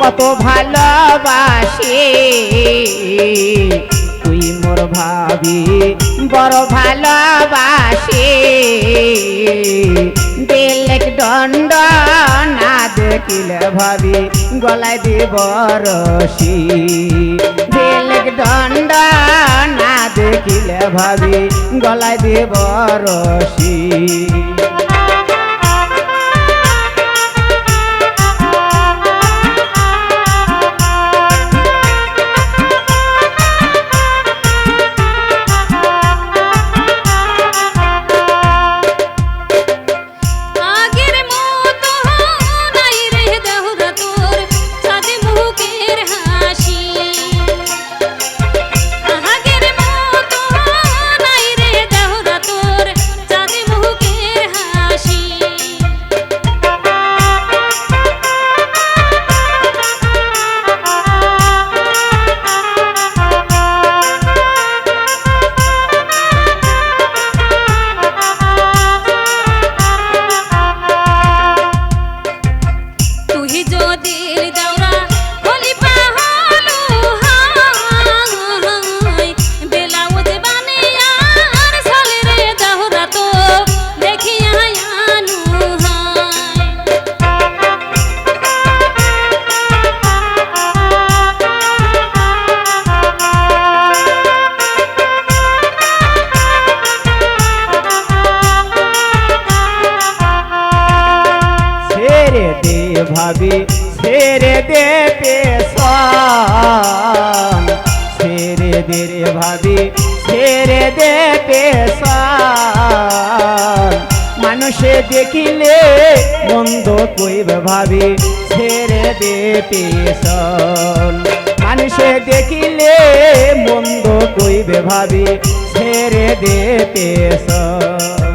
কত ভালোবাসি। তুই মোর ভাবি বড় ভালোবাসি। বেলেক দণ্ড না দেখিলে ভাবি গলায় দিব রশি। বেলেক দণ্ড না দেখিলে ভাবি গলায় দিব রশি। ছেড়ে দে ভাবি, ছেড়ে দে পেশন। ছেড়ে দে রে ভাবি, ছেড়ে দে পেশন। মানুষে দেখিলে মন্দ কইবে ভাবি, ছেড়ে দে পেশন। মানুষে দেখিলে মন্দ কইবে ভাবি, ছেড়ে দে পেশন।